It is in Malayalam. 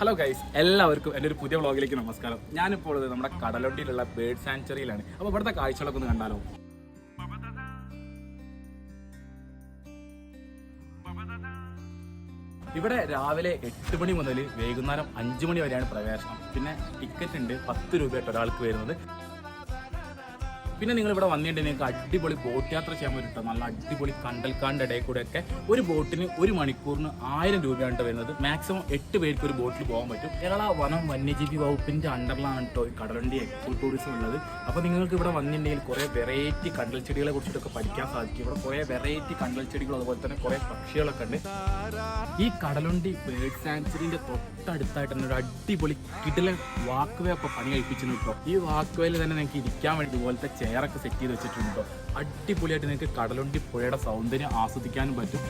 ഹലോ ഗൈസ് എല്ലാവർക്കും എന്റെ ഒരു പുതിയ വ്ളോഗിലേക്ക് നമസ്കാരം. ഞാനിപ്പോൾ ഉള്ളത് നമ്മുടെ കടലൊട്ടിയിലുള്ള ബേർഡ് സാങ്ച്വറിയിലാണ് അപ്പോൾ ഇവിടുത്തെ കാഴ്ചകളൊക്കെ ഒന്ന് കണ്ടാലോ? ഇവിടെ രാവിലെ എട്ട് മണി മുതൽ വൈകുന്നേരം അഞ്ച് മണി വരെയാണ് പ്രവേശനം. പിന്നെ ടിക്കറ്റ് ഉണ്ട് പത്ത് രൂപയായിട്ട് ഒരാൾക്ക് വരുന്നത്. പിന്നെ നിങ്ങൾ ഇവിടെ വന്നിട്ട് നിങ്ങൾക്ക് അടിപൊളി ബോട്ട് യാത്ര ചെയ്യാൻ പറ്റും നല്ല അടിപൊളി കണ്ടൽക്കാണ്ട് ഇടയിൽ കൂടെ ഒക്കെ ഒരു ബോട്ടിന് ഒരു മണിക്കൂറിന് ആയിരം രൂപയാണ് വരുന്നത്. മാക്സിമം എട്ട് പേർക്ക് ഒരു ബോട്ടിൽ പോകാൻ പറ്റും. കേരള വനം വന്യജീവി വകുപ്പിന്റെ അണ്ടറിലാണ് കേട്ടോ ഈ കടലണ്ടി എക്കോ ടൂറിസം ഉള്ളത്. അപ്പോൾ നിങ്ങൾക്ക് ഇവിടെ വന്നിട്ടുണ്ടെങ്കിൽ കുറേ വെറൈറ്റി കണ്ടൽ ചെടികളെ കുറിച്ചിട്ടൊക്കെ പഠിക്കാൻ സാധിക്കും. ഇവിടെ കുറേ വെറൈറ്റി കണ്ടൽ ചെടികൾ അതുപോലെ തന്നെ കുറേ പക്ഷികളൊക്കെ ഉണ്ട്. ഈ കടലുണ്ടി ബേർഡ് സാങ്ച്വറിന്റെ തൊട്ടടുത്തായിട്ട് തന്നെ ഒരു അടിപൊളി കിടിലൻ വാക്വേ വേ ഒക്കെ പണി കഴിപ്പിച്ചു കേട്ടോ ഈ വാക്വേയിൽ തന്നെ നിങ്ങൾക്ക് ഇരിക്കാൻ വേണ്ടി ഇതുപോലത്തെ ചെയറൊക്കെ സെറ്റ് ചെയ്ത് വെച്ചിട്ടുണ്ട്. അടിപൊളിയായിട്ട് നിങ്ങൾക്ക് കടലുണ്ടി പുഴയുടെ സൗന്ദര്യം ആസ്വദിക്കാനും പറ്റും.